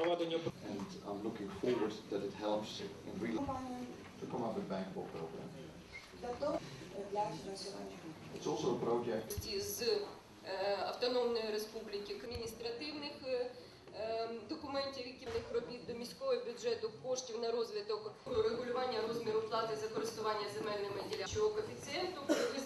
проведення and I'm looking forward that it helps in real to come up with bankable program. It's also a project з е, Автономної Республіки адміністративних е, е, документів, які в них робіт до міського бюджету, коштів на розвиток регулювання розміру плати за користування земельними ділянками коефіцієнту при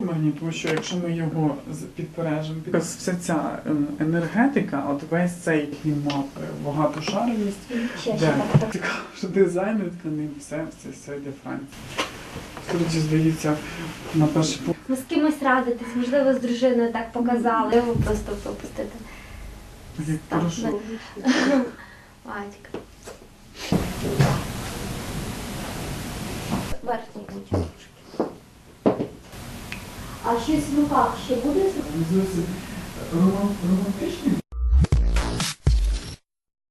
Мені, тому що якщо ми його підпережемо, вся ця е, енергетика, от весь цей мапи, багатошаровість, Ще, де цікаво, що дизайнер тканин, все, все, все йде Франція. Справді, здається, на перший погляд. Ви з кимось радитесь, можливо, з дружиною так показали. Його просто пропустити. як Так, Хорошо. Верхній участь. А щось в руках ще буде? Роман- романтичний